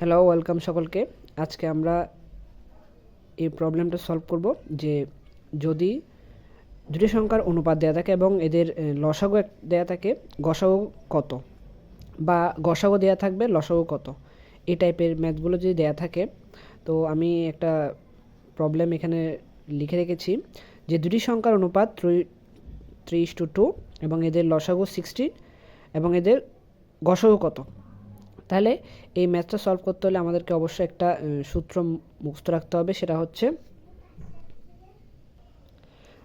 Hello welcome সকলকে। আজকে আমরা এই প্রবলেমটা সলভ করব যে যদি দুটি সংখ্যার অনুপাত দেওয়া থাকে এবং এদের লসাগু দেওয়া থাকে, গসাগু কত? বা গসাগু দেওয়া থাকবে, লসাগু কত? এই টাইপের ম্যাথগুলো যদি দেওয়া থাকে, তো আমি একটা প্রবলেম এখানে লিখে রেখেছি যে দুটি সংখ্যার অনুপাত থ্রি টু টু এবং এদের লসাগু সিক্সটিন এবং এদের গসাগু কত? তাহলে এই ম্যাথটা সলভ করতে হলে আমাদেরকে অবশ্যই একটা সূত্র মুখস্থ রাখতে হবে। সেটা হচ্ছে,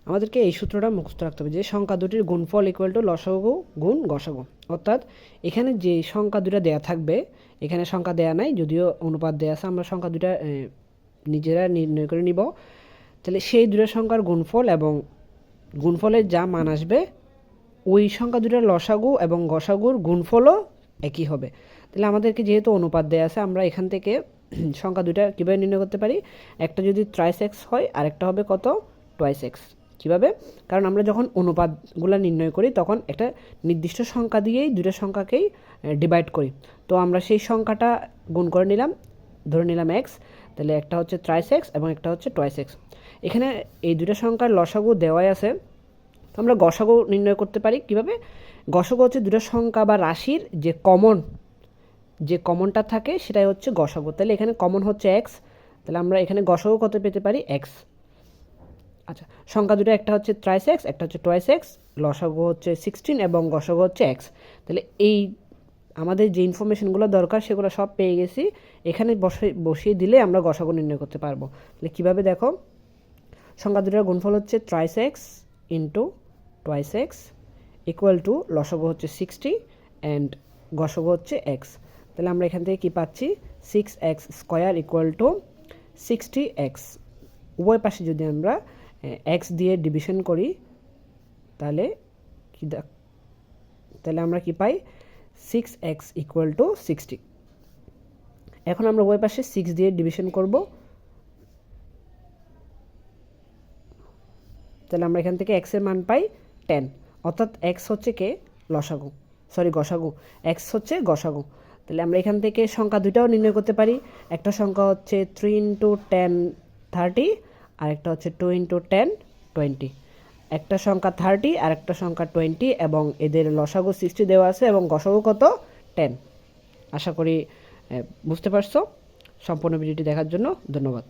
আমাদেরকে এই সূত্রটা মুখস্থ রাখতে হবে যে সংখ্যা দুটির গুণফল ইকুয়াল টু লসাগু গুণ গসাগু। অর্থাৎ এখানে যে সংখ্যা দুটা দেয়া থাকবে, এখানে সংখ্যা দেয়া নাই, যদিও অনুপাত দেয়া আছে, আমরা সংখ্যা দুটা নিজেরা নির্ণয় করে নিব। তাহলে সেই দুটো সংখ্যার গুণফল এবং গুণফলের যা মান আসবে, ওই সংখ্যা দুটার লসাগু এবং গসাগুর গুণফলও একই হবে। তাহলে আমাদেরকে যেহেতু অনুপাত দেওয়া আছে, আমরা এখান থেকে সংখ্যা দুটা কীভাবে নির্ণয় করতে পারি? একটা যদি ট্রাইস এক্স হয়, আরেকটা হবে কত? টয়েস এক্স কীভাবে? কারণ আমরা যখন অনুপাতগুলো নির্ণয় করি, তখন একটা নির্দিষ্ট সংখ্যা দিয়েই দুটো সংখ্যাকেই ডিভাইড করি। তো আমরা সেই সংখ্যাটা গুণ করে নিলাম, ধরে নিলাম এক্স তাহলে একটা হচ্ছে ট্রাইস এক্স এবং একটা হচ্ছে টয়েস এক্স এখানে এই দুটো সংখ্যার লসাগু দেওয়াই আছে। তো আমরা গসাগু নির্ণয় করতে পারি। কীভাবে? গসাগু হচ্ছে দুটো সংখ্যা বা রাশির যে কমন যে কমনটা থাকে সেটাই হচ্ছে গসাগু। তাহলে এখানে কমন হচ্ছে এক্স তাহলে আমরা এখানে গসাগু কত পেতে পারি? এক্স আচ্ছা সংখ্যা দুটো, একটা হচ্ছে ট্রাইস এক্স একটা হচ্ছে টয়েস এক্স লসাগু হচ্ছে সিক্সটিন এবং গসাগু হচ্ছে এক্স তাহলে এই আমাদের যে ইনফরমেশনগুলো দরকার সেগুলো সব পেয়ে গেছি। এখানে বসে, বসিয়ে দিলে আমরা গসাগু নির্ণয় করতে পারব। তাহলে কীভাবে দেখো? সংখ্যা দুটোর গুণফল হচ্ছে thrice x into twice x equal to লসগো হচ্ছে সিক্সটি অ্যান্ড গসগো হচ্ছে এক্স তাহলে আমরা এখান থেকে কী পাচ্ছি? Six x square equal to sixty x উভয় পাশে যদি আমরা এক্স দিয়ে ডিভিশন করি, তাহলে কী তাহলে আমরা কি পাই? Six x equal to sixty এখন আমরা উভয় পাশে সিক্স দিয়ে ডিভিশন করব। তাহলে আমরা এখান থেকে এক্সের মান পাই টেন অর্থাৎ এক্স হচ্ছে কে? লসাগু। সরি গসাগু। এক্স হচ্ছে গসাগু। তাহলে আমরা এখান থেকে সংখ্যা দুটাও নির্ণয় করতে পারি। একটা সংখ্যা হচ্ছে থ্রি ইন্টু টেন থার্টি আর একটা হচ্ছে টু ইন্টু টেন টোয়েন্টি একটা সংখ্যা থার্টি আর একটা সংখ্যা টোয়েন্টি এবং এদের লসাগু সিক্সটি দেওয়া আছে, এবং গসাগু কত? টেন আশা করি বুঝতে পারছ? সম্পূর্ণ ভিডিওটি দেখার জন্য ধন্যবাদ।